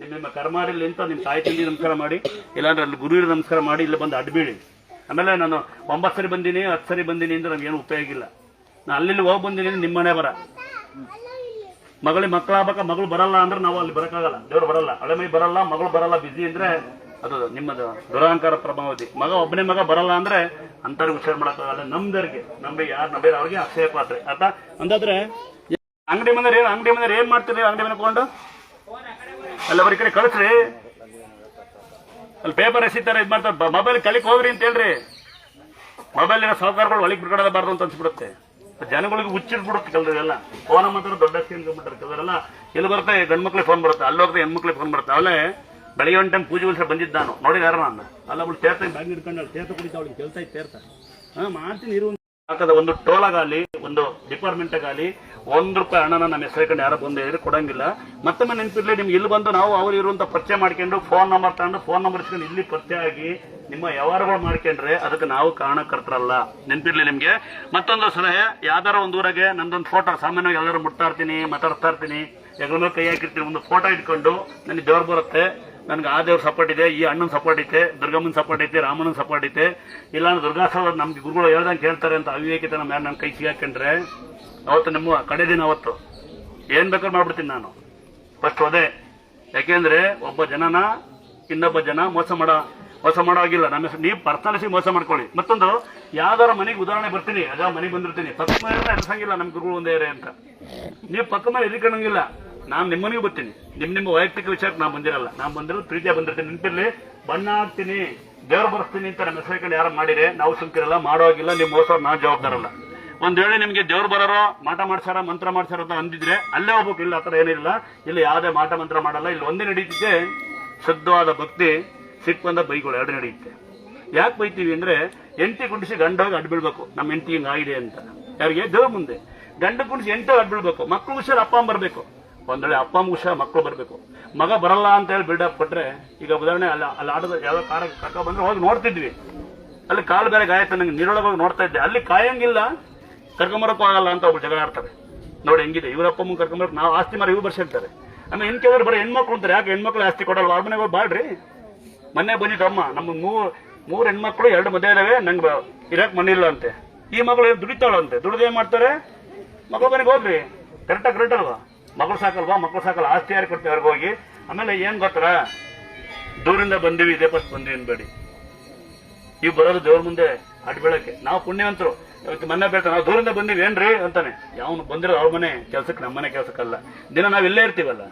ನಿಮ್ಮ ನಿಮ್ಮ ಅಂತ ನಿಮ್ಮ ತಾಯಿ ನಮಸ್ಕಾರ ಮಾಡಿ, ಇಲ್ಲಾಂದ್ರೆ ಅಲ್ಲಿ ಗುರುವಿಗೆ ನಮಸ್ಕಾರ ಮಾಡಿ ಇಲ್ಲಿ ಬಂದು ಅಡ್ಬೀಳಿ ಆಮೇಲೆ ನಾನು ಒಂಬತ್ತು ಸರಿ ಬಂದೀನಿ, ಹತ್ತು ಸರಿ ಬಂದೀನಿ ಅಂದ್ರೆ ನಮ್ಗೇನು ಉಪಯೋಗ ಇಲ್ಲ. ನಾನು ಅಲ್ಲಿ ಹೋಗಿ ಬಂದೀನಿ ನಿಮ್ಮ ಮನೆ ಬರ. ಮಗಳಿಗೆ ಮಕ್ಕಳಾಗಬೇಕ, ಮಗಳು ಬರಲ್ಲ ಅಂದ್ರೆ ನಾವು ಅಲ್ಲಿ ಬರೋಕ್ಕಾಗಲ್ಲ. ದೇವ್ರು ಬರಲ್ಲ. ಹಳೆ ಮೈ ಬರಲ್ಲ, ಮಗಳು ಬರಲ್ಲ ಬಿಸಿ ಅಂದ್ರೆ ಅದು ನಿಮ್ಮದು ದುರಹಂಕಾರ ಪ್ರಭಾವತಿ. ಮಗ ಒಬ್ಬನೇ ಮಗ ಬರಲ್ಲ ಅಂದ್ರೆ ಅಂತವ್ರಿಗೆ ವಿಚಾರ ಮಾಡಕ್ಕಾಗಲ್ಲ. ನಮ್ದರಿಗೆ ನಮ್ಗೆ ಯಾರು ನಂಬಿ ಅವ್ರಿಗೆ ಅಕ್ಷಯ ಪಾತ್ರೆ. ಆತ ಅಂದಾದ್ರೆ, ಅಂಗಡಿ ಮನೆ ಅಂಗಡಿ ಮನೆಯವ್ರು ಏನ್ ಮಾಡ್ತೀರಿ ಅಂಗಡಿ ಮನೆ ಕೊಂಡು ಅಲ್ಲ, ಬರೀ ಕಡೆ ಕಳಿಸ್ರಿ. ಅಲ್ಲಿ ಪೇಪರ್ ಎಸಿತಾರೆ, ಇದು ಮಾಡ್ತಾರೆ. ಮೊಬೈಲ್ ಕಲಿಕ್ ಹೋಗ್ರಿ ಅಂತ ಹೇಳ್ರಿ. ಮೊಬೈಲ್ ಇರೋ ಸಹಕಾರಗಳು ಒಳಗೆ ಬಿಡ್ಕೊಡಬಾರ್ದು ಅಂತ ಅನ್ಸ್ಬಿಡುತ್ತೆ. ಜನಗಳಿಗೆ ಹುಚ್ಚಿಡ್ಬಿಡುತ್ತೆ ಕೆಲವರೆಲ್ಲ. ಫೋನ್ ಮಾತ್ರ ದೊಡ್ಡ ಬಿಟ್ರೆ ಕೆಲವರೆಲ್ಲ ಎಲ್ಲಿ ಬರುತ್ತೆ? ಗಂಡು ಮಕ್ಳಿಗೆ ಫೋನ್ ಬರುತ್ತೆ. ಅಲ್ಲಿ ಹೋಗ್ತಾ ಹೆಣ್ಮಕ್ಳಿಗೆ ಫೋನ್ ಬರುತ್ತೆ. ಅವಳೆ ಬೆಳಿಗ್ಗೆ ಒಂದು ಟೈಮ್ ಪೂಜೆ ಉಳಿಸ್ರೆ ಬಂದಿದ್ದ ನಾನು. ನೋಡಿ ಯಾರು ನಾನು ಅಲ್ಲ, ಅವಳು ತೇರ್ತಾ ಬ್ಯಾಗ್ ಹಿಡ್ಕೊಂಡು ಅವ್ಳು ಸೇರ್ತ ಕುಡಿತಾ ಅವಳಿಗೆ ಕೆಲಸ ಇತ್ತು ಸೇರ್ತಾ ಹಾ, ಮಾಡ್ತೀನಿ, ಇರು ಹಾಕದ ಒಂದು ಟೋಲಾಗಲಿ, ಒಂದು ಡಿಪಾರ್ಟ್ಮೆಂಟ್ ಆಗಲಿ ಒಂದ್ ರೂಪಾಯಿ ಹಣನ ನಮ್ಮ ಹೆಸರು ಯಾರು ಬಂದು ಹೇಳಿದ್ರೆ, ಕೊಡಂಗಿಲ್ಲ. ಮತ್ತೊಮ್ಮೆ ನೆನಪಿರ್ಲಿ, ನಿಮ್ಗೆ ಇಲ್ಲಿ ಬಂದು ನಾವು ಅವ್ರು ಇರುವಂತ ಪರಿಚಯ ಮಾಡ್ಕೊಂಡು ಫೋನ್ ನಂಬರ್ ತಗೊಂಡು ಫೋನ್ ನಂಬರ್ ಇಸ್ಕೊಂಡು ಇಲ್ಲಿ ಪತ್ತೆ ಆಗಿ ನಿಮ್ಮ ವ್ಯವಹಾರಗಳು ಮಾಡ್ಕೊಂಡ್ರೆ ಅದಕ್ಕೆ ನಾವು ಕಾರಣಕರ್ತರಲ್ಲ. ನೆನಪಿರ್ಲಿ ನಿಮ್ಗೆ? ಮತ್ತೊಂದು ಸಲಹೆ, ಯಾವ್ದಾರ ಒಂದು ಊರಾಗೆ ನಂದೊಂದು ಫೋಟೋ ಸಾಮಾನ್ಯವಾಗಿ ಎಲ್ಲರೂ ಮುಟ್ತಾ ಇರ್ತೀನಿ, ಮಾತಾಡ್ತಾ ಇರ್ತೀನಿ ಎಲ್ಲರೂ ಕೈ ಹಾಕಿರ್ತೀನಿ, ಒಂದು ಫೋಟೋ ಇಟ್ಕೊಂಡು, ನನಗೆ ದೇವ್ರು ಬರುತ್ತೆ. ನನ್ಗೆ ಆ ದೇವ್ರ ಸಪೋರ್ಟ್ ಇದೆ ಈ ಅಣ್ಣನ ಸಪೋರ್ಟ್ ಐತೆ, ದುರ್ಗಮ್ಮನ ಸಪೋರ್ಟ್ ಐತೆ ರಾಮನ ಸಪೋರ್ಟ್ ಐತೆ. ಇಲ್ಲ ದುರ್ಗಾಸವ ನಮ್ಗೆ ಗುರುಗಳು ಹೇಳ್ದಂಗೆ ಕೇಳ್ತಾರೆ ಅಂತ ಅವಿವೇಕಿತ ನಮ್ಮ ಯಾರು ನನ್ನ ಕೈ ಸಿಗಾಕೊಂಡ್ರೆ ಅವತ್ತು ನಿಮ್ಮ ಕಡೆ ದಿನ ಅವತ್ತು, ಏನು ಬೇಕಾದ್ರೂ ಮಾಡ್ಬಿಡ್ತೀನಿ ನಾನು. ಫಸ್ಟ್ ಅದೇ ಯಾಕೆಂದ್ರೆ ಒಬ್ಬ ಜನನ, ಇನ್ನೊಬ್ಬ ಜನ ಮೋಸ ಮಾಡೋ ಮೋಸ ಮಾಡೋ ಆಗಿಲ್ಲ ನಮ್ಮ ಹೆಸರು ನೀವು ಪರ್ಸನಲಿಸಿ ಮೋಸ ಮಾಡ್ಕೊಳ್ಳಿ. ಮತ್ತೊಂದು, ಯಾವ್ದಾರ ಮನೆಗೆ ಉದಾಹರಣೆ ಬರ್ತೀನಿ. ಅದ ಮನೆಗೆ ಬಂದಿರ್ತೀನಿ. ಪಕ್ಕ ಮನೆ ಎಡ್ಸಂಗಿಲ್ಲ ನಮ್ಮ ಗುರುಗಳು ಒಂದೇ ಅಂತ. ನೀವು ಪಕ್ಕ ಮೇಲೆ ಎಲ್ಲಿಕೊಳ್ಳಂಗಿಲ್ಲ ನಾನು ನಿಮ್ಮನಿಗೂ ಬರ್ತೀನಿ. ನಿಮ್ಮ ನಿಮ್ಮ ವೈಯಕ್ತಿಕ ವಿಚಾರಕ್ಕೆ ನಾನು ಬಂದಿರಲ್ಲ. ನಾನು ಬಂದಿರೋದು ಪ್ರೀತಿಯ ಬಂದಿರ್ತೀನಿ. ನಿಂತಿರಲಿ ಬಣ್ಣ ಹಾಕ್ತೀನಿ ದೇವ್ರು ಬರ್ಸ್ತೀನಿ ಅಂತ ನಮ್ಮ ಹೆಸರು ಯಾರು ಮಾಡಿದ್ರೆ ನಾವು ಸುಮ್ಕಿರಲ್ಲ ಮಾಡೋಗಿಲ್ಲ ನಿಮ್ಮ ಮೋಸ ನಾನು ಜವಾಬ್ದಾರಲ್ಲ. ಒಂದ್ ವೇಳೆ ನಿಮ್ಗೆ ದೇವ್ರು ಬರೋರು, ಮಾಟ ಮಾಡ್ಸಾರ ಮಂತ್ರ ಮಾಡ್ಸಾರ ಅಂತ ಅಂದಿದ್ರೆ, ಅಲ್ಲೇ ಹೋಗ್ಬೇಕು. ಇಲ್ಲ ಆತರ ಏನಿಲ್ಲ. ಇಲ್ಲಿ ಯಾವುದೇ ಮಾಟ ಮಂತ್ರ ಮಾಡಲ್ಲ. ಇಲ್ಲಿ ಒಂದೇ ನಡೀತಿದೆ. ಶುದ್ಧವಾದ ಭಕ್ತಿ ಸಿಕ್ ಬಂದ ಬೈಗಳು ಎರಡು ನಡೆಯುತ್ತೆ ಯಾಕೆ ಬೈತೀವಿ ಅಂದ್ರೆ, ಎಂಟಿ ಕುಂಡಿಸಿ ಗಂಡ ಹೋಗಿ ನಮ್ಮ ಹೆಂಡತಿ ಹಿಂಗ್ ಆಗಿದೆ ಅಂತ. ಯಾರಿಗೆ? ದೇವ್ರ ಮುಂದೆ. ಗಂಡ ಕುಂಡಿಸಿ ಎಂಟು ಅಡ್ಬಿಡ್ಬೇಕು ಮಕ್ಳು ಹುಷಾರ್ ಅಪ್ಪ ಬರ್ಬೇಕು. ಒಂದ್ ವೇಳೆ ಅಪ್ಪ ಅಮ್ಮ ಹುಷಾರು ಮಕ್ಕಳು ಬರಬೇಕು. ಮಗ ಬರಲ್ಲ ಅಂತ ಹೇಳಿ ಬಿಲ್ಡಪ್ ಕೊಟ್ರೆ, ಈಗ ಉದಾಹರಣೆ, ಅಲ್ಲ, ಅಲ್ಲಿ ಆಟದ ಯಾವ ಕಾರ ಕರ್ಕ ಬಂದ್ರೆ ಹೋಗಿ ನೋಡ್ತಿದ್ವಿ. ಅಲ್ಲಿ ಕಾಲು ಬೇರೆ ಗಾಯ ನಂಗೆ ನೀರೊಳಗೆ ನೋಡ್ತಾ ಇದ್ದೆ. ಅಲ್ಲಿ ಕಾಯಂಗಿಲ್ಲ, ಕರ್ಕೊಂಬರಕ್ಕೂ ಆಗಲ್ಲ ಅಂತ ಒಬ್ರು ಜಗಳ ಆಡ್ತಾರೆ. ನೋಡಿ, ಹೆಂಗಿದೆ ಇವರಪ್ಪ ಅಮ್ಮ ಕರ್ಕೊಂಬರಕ್ ನಾವು ಆಸ್ತಿ ಮರ ಇವ್ರು ಬರ್ಸಿರ್ತಾರೆ ಆಮೇಲೆ ಇನ್ ಕೆಲವರು ಬರೀ ಹೆಣ್ಮಕ್ಳು ಅಂತಾರೆ. ಯಾಕೆ ಹೆಣ್ಮಕ್ಳು ಆಸ್ತಿ ಕೊಡಲ್ಲ? ಅವ್ರ ಮನೆಗೆ ಬಾಡ್ರಿ ಮೊನ್ನೆ ಬಂದಿದ್ದಮ್ಮ ನಮ್ಮ ಮೂರು ಮೂರು ಹೆಣ್ಮಕ್ಳು, ಎರಡು ಮದುವೆ ಇದಾವೆ. ನಂಗೆ ಇರಕ್ ಮನೆ ಇಲ್ಲ ಅಂತೆ. ಈ ಮಗಳು ದುಡಿತಾಳಂತೆ. ದುಡ್ದು ಏನ್ ಮಾಡ್ತಾರೆ? ಮಗಳು ಮನೆಗೆ ಹೋಗ್ರಿ. ಕರೆಕ್ಟಾಗಿ ಕರೆಕ್ಟ್ ಅಲ್ವಾ? ಮಗಳು ಸಾಕಲ್ವಾ? ಮಕ್ಕಳು ಸಾಕಲ್ಲ, ಆಸ್ತಿ ಯಾರು ಕೊಡ್ತೀವಿ ಅವ್ರಿಗೆ ಹೋಗಿ? ಆಮೇಲೆ ಏನ್ ಗೊತ್ತರ ದೂರಿಂದ ಬಂದೀವಿ, ಇದೇ ಫಸ್ಟ್ ಬಂದಿವಿ ಅನ್ಬೇಡಿ. ನೀವು ಬರೋದು ದೇವ್ರ ಮುಂದೆ ಅಡ್ ಬೆಳಕ್ಕೆ ನಾವು ಪುಣ್ಯವಂತರು. ಮೊನ್ನೆ ಬೇಡ ನಾವು ದೂರಿಂದ ಬಂದಿವಿ, ಏನ್ರಿ ಅಂತಾನೆ. ಯಾವನು ಬಂದಿರೋ ಅವ್ರ ಮನೆ, ಕೆಲ್ಸಕ್ಕೆ ನಮ್ಮ ಮನೆ ಕೆಲ್ಸಕ್ಕಲ್ಲ. ದಿನ ನಾವ್ ಇಲ್ಲೇ ಇರ್ತೀವಲ್ಲ.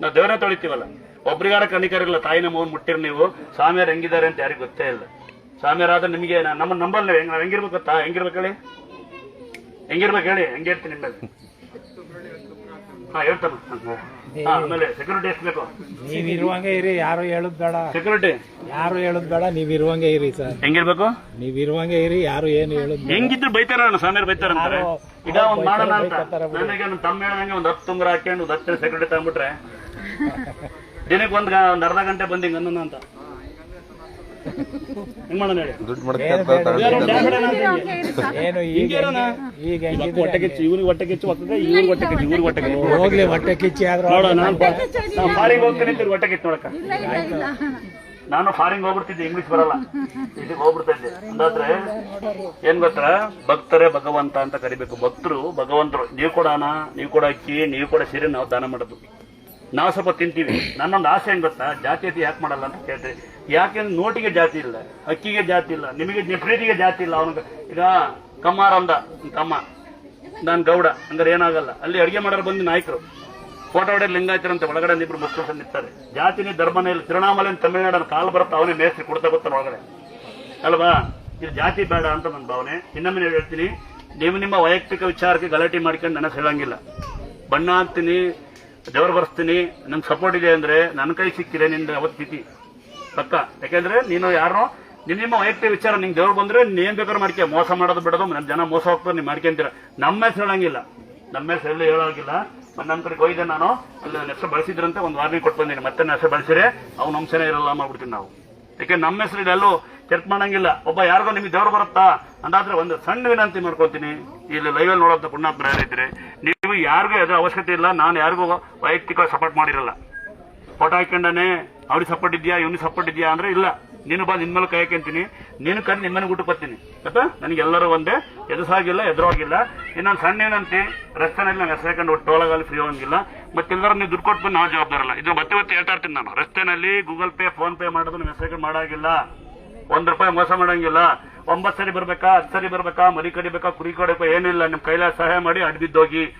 ನಾವು ದೇವ್ರನ್ನ ತೊಳಿತೀವಲ್ಲ. ಒಬ್ರಿಗಾರ ಇಲ್ಲ ತಾಯಿನ ಮೋನ್ ಮುಟ್ಟಿರ್ ನೀವು. ಸ್ವಾಮಿಯರು ಹೆಂಗಿದ್ದಾರೆ ಅಂತ ಯಾರಿಗೂ ಗೊತ್ತೇ ಇಲ್ಲ. ಸ್ವಾಮಿಯರಾದ್ರೆ ನಿಮಗೆ ನಮ್ಮ ನಂಬಲ್ ನಾವ್ ಹೆಂಗಿರ್ಬೇಕು ಗೊತ್ತಾ? ಹೆಂಗಿರ್ಬೇಕು ಹೇಳಿ? ಹೆಂಗಿರ್ಬೇಕು ಹೇಳಿ? ಹೆಂಗಿರ್ತೀನಿ ನಿಮ್ಮಲ್ಲಿ ಹಾ ಹೇಳ್ತಾನ. ಆಮೇಲೆ ಸೆಕ್ಯೂರಿಟಿ ಎಷ್ಟು ಬೇಕು? ನೀವ್ ಇರುವಂಗೆ ಇರಿ ಯಾರು ಹೇಳುದ್ ಬೇಡ. ಸೆಕ್ಯೂರಿಟಿ ಯಾರು ಹೇಳುದ್ ಬೇಡ ನೀವ್ ಇರುವಂಗೆ ಇರಿ ಸರ್. ಹೆಂಗಿರ್ಬೇಕು? ನೀವ್ ಇರುವಂಗೆ ಇರಿ ಯಾರು ಏನು ಹೇಳುದ್ ಹೆಂಗಿದ್ರು ಬೈತಾರ ಸ್ವಾಮಿಯರು ಬೈತಾರ ಅಂತಾರೆ ಈಗ ಒಂದ್ ಮಾಡೋಣ ಅಂತ. ನನಗೆ ನನ್ನ ತಮ್ಮ ಹೇಳ್ದಂಗೆ ಒಂದ್ ಹತ್ತು ತುಂಗರ ಹಾಕೊಂಡು ಒಂದ್ ಹತ್ತು ಸೆಕ್ಯೂರಿಟಿ ತಗೊಂಡ್ಬಿಟ್ರೆ ದಿನಕ್ಕೆ ಒಂದ್ ಒಂದ್ ಅರ್ಧ ಗಂಟೆ ಬಂದಿಂಗ್ ಅನ್ನೋಣ ಅಂತ. ಹೆಂಗ್ ಮಾಡೋಣ ಹೇಳಿ. ದುಡ್ಡು ಏನು ಈಗ ಹಿಂಗೆ ಈಗ ಇವತ್ತು ಹೊಟ್ಟೆ ಕಿಚ್ಚು ಇವ್ರಿಗೆ ಹೊಟ್ಟೆ ಕಿಚ್ಚು ಹೋಗ್ತದೆ ಇವ್ರಿಗೆ ಹೊಟ್ಟೆ ಕಿಚ್ಚು ಇವ್ರಿಗೆ ಹೊಟ್ಟೆ ಕಿಚ್ಚು. ಹೋಗ್ಲಿ ಹೊಟ್ಟೆ ಕಿಚ್ಚಿ ಆದ್ರೂ ನೋಡ ನಾನು ನಾನು ಫಾರಿಂಗ್ ಹೋಗ್ತೀನಿ ಅಂತ ಹೊಟ್ಟೆ ಕಿಚ್ಚು ನೋಡಕ್ಕ. ನಾನು ಫಾರಿನ್ ಹೋಗ್ಬಿಡ್ತಿದ್ದೆ ಇಂಗ್ಲಿಷ್ ಬರಲ್ಲ. ಇದಕ್ಕೆ ಹೋಗ್ಬಿಡ್ತಾ ಇದ್ದೆ. ಅಂದಾದ್ರೆ ಏನ್ ಗೊತ್ತ? ಭಕ್ತರೇ ಭಗವಂತ ಅಂತ ಕರಿಬೇಕು. ಭಕ್ತರು ಭಗವಂತರು. ನೀವು ಕೂಡ ಅನ್ನ ನೀವು ಕೂಡ ಅಕ್ಕಿ ನೀವು ಕೂಡ ಸೀರೆ ನಾವು ದಾನ ಮಾಡೋದು. ನಾವು ಸ್ವಲ್ಪ ತಿಂತೀವಿ. ನನ್ನೊಂದು ಆಸೆ ಹೆಂಗ್ ಗೊತ್ತಾ? ಜಾತಿ ಯಾಕೆ ಮಾಡಲ್ಲ ಅಂತ ಕೇಳ್ತೀವಿ ಯಾಕೆಂದ್ರೆ ನೋಟಿಗೆ ಜಾತಿ ಇಲ್ಲ ಅಕ್ಕಿಗೆ ಜಾತಿ ಇಲ್ಲ, ನಿಮಗೆ ಪ್ರೀತಿಗೆ ಜಾತಿ ಇಲ್ಲ. ಅವನಿಗೆ, ಈಗ ಕಮ್ಮಾರ ಅಂದ ಕಮ್ಮ ನಾನು ಗೌಡ ಅಂದ್ರೆ ಏನಾಗಲ್ಲ. ಅಲ್ಲಿ ಅಡಿಗೆ ಮಾಡೋರು ಬಂದು ನಾಯಕರು. ಫೋಟೋ ಹೊಡೆದು ಲಿಂಗಾಯತರಂತೆ ಒಳಗಡೆ ಇಬ್ರು ಮುಸ್ಲಿಮ್ಸ್ ನಿಂತಾರೆ ಜಾತಿನೇ, ಧರ್ಮನೇ ಇಲ್ಲ. ತಿರುಣಾಮಲೆ ತಮಿಳುನಾಡಲ್ಲಿ ಕಾಲು ಬರುತ್ತೆ, ಅವನೇ ಮೇಸ್ತ್ರಿ ಕೊಡ್ತಾ ಗೊತ್ತಾನ ಒಳಗಡೆ. ಅಲ್ವಾ? ಇದು ಜಾತಿ ಬೇಡ ಅಂತ ನನ್ನ ಭಾವನೆ. ಇನ್ನೊಮ್ಮೆ ನಾನು ಹೇಳ್ತೀನಿ, ನೀವು ನಿಮ್ಮ ವೈಯಕ್ತಿಕ ವಿಚಾರಕ್ಕೆ ಗಲಾಟೆ ಮಾಡ್ಕೊಂಡು ನನ್ನ ಹೇಳಂಗಿಲ್ಲ. ಬಣ್ಣ ಹಾಕ್ತೀನಿ ದೇವ್ರು ಬರ್ಸ್ತೀನಿ, ನಂಗೆ ಸಪೋರ್ಟ್ ಇದೆ ಅಂದ್ರೆ ನನ್ನ ಕೈ ಸಿಕ್ಕಿದೆ ಅವತ್ತು ತಿಥಿ ಪಕ್ಕ ಯಾಕೆಂದ್ರೆ ನೀನು ಯಾರೋ ನಿನ್ನ ನಿಮ್ಮ ವೈಯಕ್ತಿಕ ವಿಚಾರ ನಿಂಗೆ ದೇವ್ರು ಬಂದ್ರೆ ನೀನ್ ಬೇಕಾದ್ರೂ ಮಾಡ್ಕೆ. ಮೋಸ ಮಾಡೋದು ಬಿಡೋದು ನನ್ನ ಜನ ಮೋಸ ಹೋಗ್ತಾರೆ, ನೀವು ಮಾಡ್ಕೊಂತೀರ ನಮ್ಮ ಹೆಸರು ಹೇಳಂಗಿಲ್ಲ. ನಮ್ಮ ಹೆಸರು ಎಲ್ಲೂ ಹೇಳೋಂಗಿಲ್ಲ. ನನ್ನ ಕಡೆಗೆ ಹೋಗಿದ್ದೆ ನಾನು. ಅಲ್ಲಿ ನನ್ನ ಹೆಸರು ಬಳಸಿದ್ರಂತೆ, ಒಂದು ವಾರ್ನಿಂಗ್ ಕೊಟ್ಟು ಬಂದಿನಿ. ಮತ್ತೆ ನನ್ನ ಹೆಸರು ಬಳಸಿದ್ರೆ ಅವ್ನ ಅಂಶನೇ ಇರಲ್ಲ ಮಾಡ್ಬಿಡ್ತೀನಿ ನಾವು. ಯಾಕೆ, ನಮ್ಮ ಹೆಸರು ಎಲ್ಲೂ ಚರ್ಚ್ ಮಾಡಂಗಿಲ್ಲ. ಒಬ್ಬ ಯಾರಿಗೋ ನಿಮ್ಗೆ ದೇವ್ರು ಬರುತ್ತಾ? ಅಂದಾದ್ರೆ ಒಂದು ಸಣ್ಣ ವಿನಂತಿ ಮಾಡ್ಕೊತೀನಿ. ಇಲ್ಲಿ ಲೈವ್ ಲೈವಲ್ಲಿ ನೋಡೋದ ಪುಣ್ಯಾತ್ಮ ಯಾರಿದ್ರೆ ನೀವು ಯಾರಿಗೂ ಅದರ ಅವಶ್ಯಕತೆ ಇಲ್ಲ. ನಾನು ಯಾರಿಗೂ ವೈಯಕ್ತಿಕವಾಗಿ ಸಪೋರ್ಟ್ ಮಾಡಿರಲ್ಲ. ಫೋಟೋ ಹಾಕೊಂಡಾನೆ ಅವ್ರಿಗೆ ಸಪೋರ್ಟ್ ಇದೆಯಾ? ಇವ್ನಿಗೆ ಸಪೋರ್ಟ್ ಇದೆಯಾ ಅಂದ್ರೆ ಇಲ್ಲ. ನೀನು ಬಾ, ನಿನ್ ಮೇಲೆ ಕೈ ಹಾಕೊಂತೀನಿ ನೀನು ಕೈ ನಿಮ್ಮ ಮನೆಗೆ ಊಟ ಬರ್ತೀನಿ. ಆಯ್ತಾ ನನಗೆ ಎಲ್ಲರೂ ಒಂದೇ ಎದುರಾಗಿಲ್ಲ. ಎದುರಾಗಿಲ್ಲ ಇನ್ನೊಂದು ಸಣ್ಣ ಏನಂತಿ? ರಸ್ತೆನಲ್ಲಿ ನಾವು ಹೆಸರು ಟೋಲಗಲ್ಲಿ ಫ್ರೀ ಹೋಗಂಗಿಲ್ಲ. ಮತ್ತೆ ಎಲ್ಲರೂ ನೀವು ದುಡ್ಡು ಕೊಟ್ಟು ನಾವು ಜವಾಬ್ದಾರಲ್ಲ. ಇದು ಮತ್ತೆ ಮತ್ತೆ ಹೇಳ್ತಾ ಇರ್ತೀನಿ ನಾನು. ರಸ್ತೆನಲ್ಲಿ ಗೂಗಲ್ ಪೇ ಫೋನ್ ಪೇ ಮಾಡೋದು ನಿಮ್ಮ ಹೆಸರು ಮಾಡಾಗಿಲ್ಲ. ಒಂದ್ ರೂಪಾಯಿ ಮೋಸ ಮಾಡಂಗಿಲ್ಲ. ಒಂಬತ್ತು ಸರಿ ಬರ್ಬೇಕಾ, ಹತ್ತು ಸರಿ ಬರ್ಬೇಕಾ, ಮರಿ ಕಡಿಬೇಕಾ, ಕುರಿ ಕಡಿಬೇಕಾ, ಏನಿಲ್ಲ. ನಿಮ್ ಕೈಲಾಸ ಸಹಾಯ ಮಾಡಿ ಅಡ್ಬಿದ್ದೋಗಿ.